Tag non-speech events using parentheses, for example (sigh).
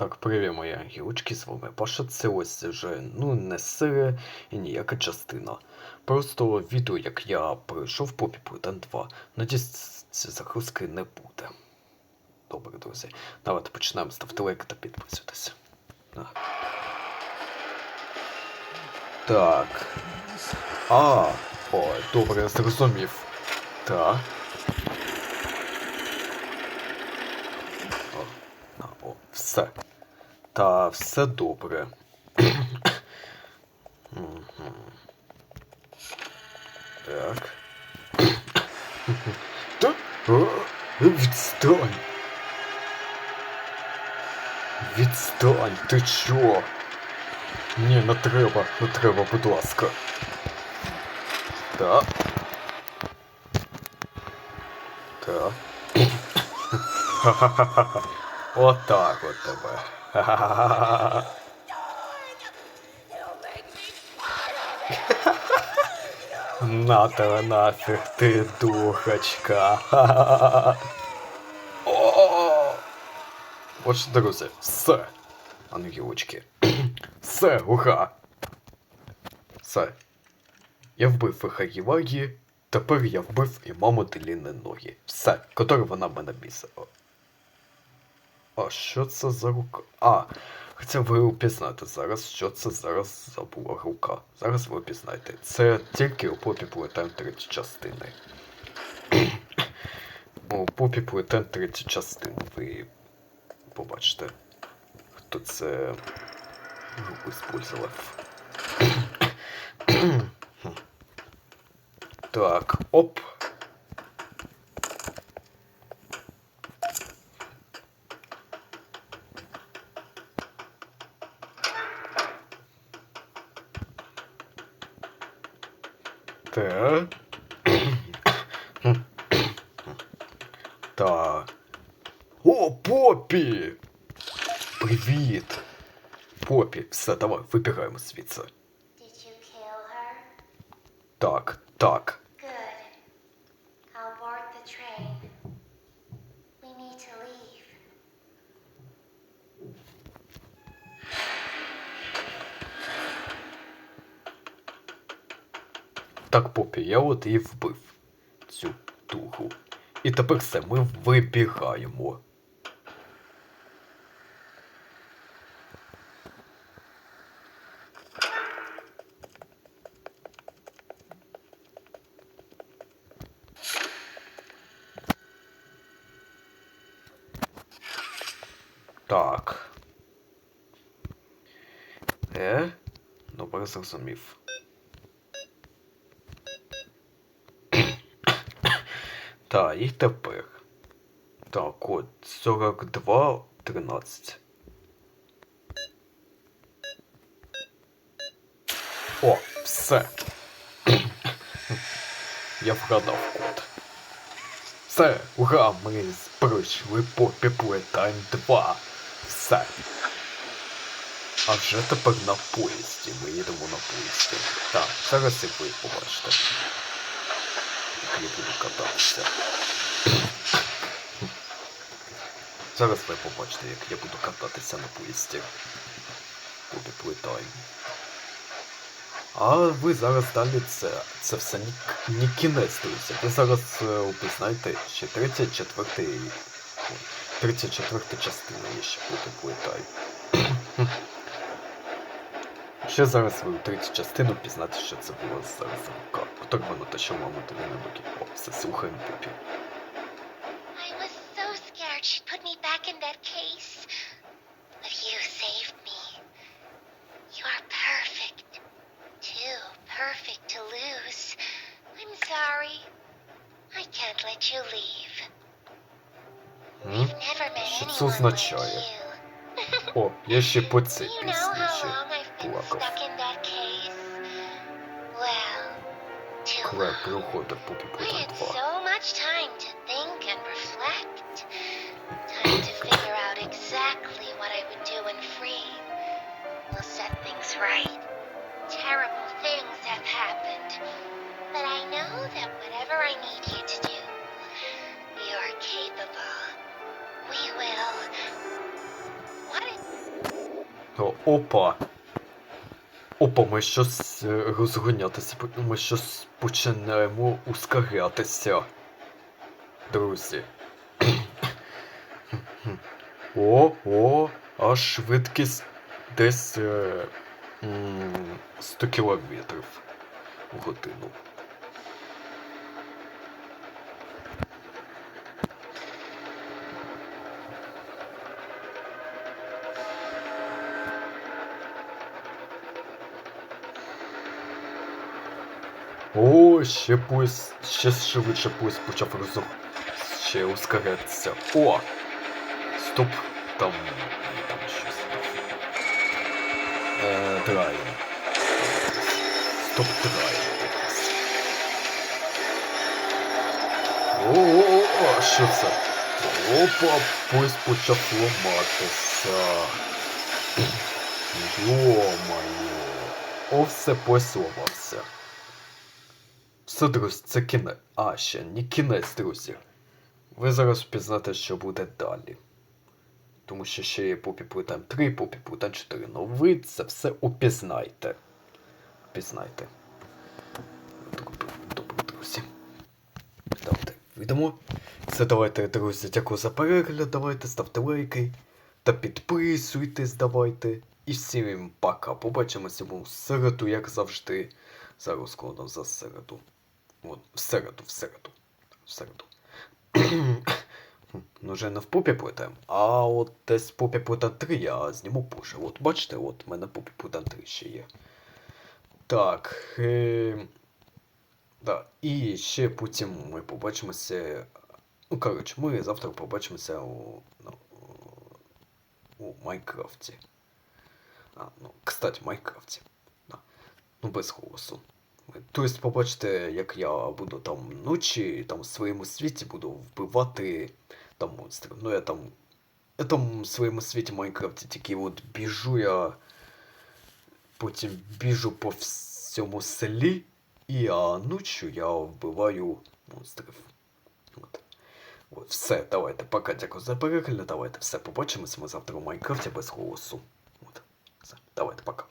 Так, привіт, мої ангелочки, з вами Паша. Це ось вже ну не серія і ніяка частина. Просто відео, як я пройшов Попі Плитан 2. Надіюсь, цієї загрузки не буде. Добре, друзі. Давайте починаємо. Ставте лайк та підписуйтесь. А. Так. А, ой, добре, я зрозумів. Так. Все. Та все добре. Так. Та. О, Відстань. Відстань, ти чо? Ні, не треба, не треба, будь ласка. Так. Так. Ха-ха-ха-ха. Отак от тебе. (laughs) На тебе нафіг, ти духачка. (laughs) Отже, друзі, все. Ангелочки. (clears throat) Все, ура! Все. Я вбив Фехагівагі, тепер я вбив і маму Деліни ноги. Все, котре вона мене бісила. А що це за рука? А, хоча ви упізнаєте зараз, що це зараз за була рука. Зараз ви упізнаєте. Це тільки у попі Плетен третій частини. у попі Плетен третій частини ви побачите, хто це руку использовав. так, оп. Так. О, Попі! Привіт! Попі, все, давай, вибігаємо звідси. Did you kill her? Так, так. Good. I'll board the train. We need to leave. Так, Попі, я от і вбив цю духу. І тепер все, ми вибігаємо. Так. Е? Добре зрозумів. Так, і тепер. Так, от 42, 13. О, все. (clears throat) Я вгадав код. Все, ура, ми пройшли по Піплетайм 2. Все. А вже тепер на поїзді. Ми їдемо на поїзді. Так, зараз і ви побачите. Я буду кататися. Зараз ви побачите, як я буду кататися на поїзді. Буде плитайм. А ви зараз далі це, це все не, не кінець, друзі. Ви зараз е, упізнаєте ще третя, четверта і... ой, Третя, четверта частина є ще буде плитайм. Ще зараз ви у частину пізнати, що це була зараз рука. Хто воно те, що мама тобі на ноги. О, все слухаємо попі. I was so scared she'd put me back in that case. But you saved me. You are perfect. Too perfect to lose. I'm sorry. I can't let you leave. М? Never met Що це означає? О, я ще по цій пісні ще Well, I had so much time to think and reflect. Time to figure out exactly what I would do when free. We'll set things right. Terrible things have happened. But I know that whatever I need you to do, you're capable. We will. What? Is... Oh, opa! Опа, ми щось е, розгонятися, ми щось починаємо ускорятися. Друзі. О, о, а швидкість десь е, м, 100 кілометрів в годину. О, ще поїзд, ще швидше поїзд почав розу... ще ускорятися. О! Стоп, там, там щось. Е, драйв. Стоп, драйв. О, о, що це? Опа, поїзд почав ламатися. Йо-моє. О, все поїзд ламався. Все, друзі, це кінець. А, ще не кінець, друзі. Ви зараз впізнаєте, що буде далі. Тому що ще є Попі Плутан 3, Попі Плутан 4. Ну ви це все упізнайте. Впізнайте. Добре, друзі. Давайте вийдемо. Це давайте, друзі, дякую за перегляд. Давайте, ставте лайки. Та підписуйтесь, давайте. І всім пока. Побачимося в середу, як завжди. Зараз кладу за середу. От, в середу, в середу. В середу. (coughs) Ну, вже не в попі плетем, а от десь попі плетем 3 я зніму позже. От бачите, от в мене попі плетем 3 ще є. Так. Е... Да. І ще потім ми побачимося. Ну, коротше, ми завтра побачимося у, ну, у Майнкрафті. А, ну, кстати, Майнкрафті. Да. Ну, без голосу. Ви- Тобто, побачите, як я буду там ночі, там в своєму світі буду вбивати там монстрів. Ну я там. Я там в своєму світі Майнкрафті тільки от біжу я. Потім біжу по всьому селі, і а ночі я вбиваю монстрів. От. От, все, давайте, пока дякую за перегляд, давайте все побачимося ми завтра у Майнкрафті без голосу. От. Все, давайте, пока.